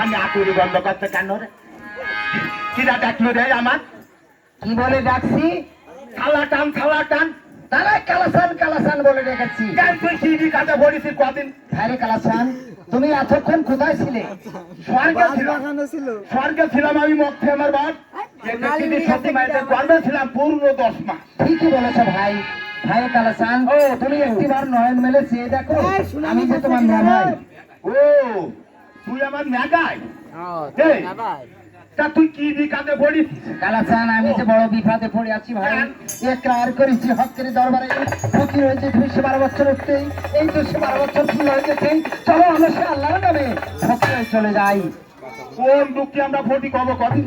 এখানে আতুরি বন্ধ করতে কেন রে কিরা ডাকলো রে আমার? কি বলে ডাকছি? থালা টান থালা টান তারা কালাসান কালাসান বলে ডেকেছি। কেন তুই সিঁড়ি কাটা পড়েছিস কদিন? হ্যারে কালাসান তুমি এতক্ষণ কোথায় ছিলে? স্বর্গে ছিলাম। স্বর্গে ছিলাম আমি মধ্যে আমার বাপ। গর্বে ছিলাম পূর্ণ দশ মাস। ঠিকই বলেছ ভাই। ভাই কালাসান ও তুমি একটিবার নয়ন মেলে চেয়ে দেখো। আমি যে তোমার তুই আমার ম্যাগাই তা তুই কি দিকাতে পড়েছিস কালাসান আমি যে বড় বিপদে পড়ে আছি ভাই। একরার করেছি হকের দরবারে। ফকির হয়েছে দুইশো বারো বছর উঠতেই এই দুইশো বারো বছর ফুল হয়ে গেছে চলো আমরা সে আল্লাহর নামে ফকির চলে যাই। কোন দুঃখে আমরা ফটি কব কদিন?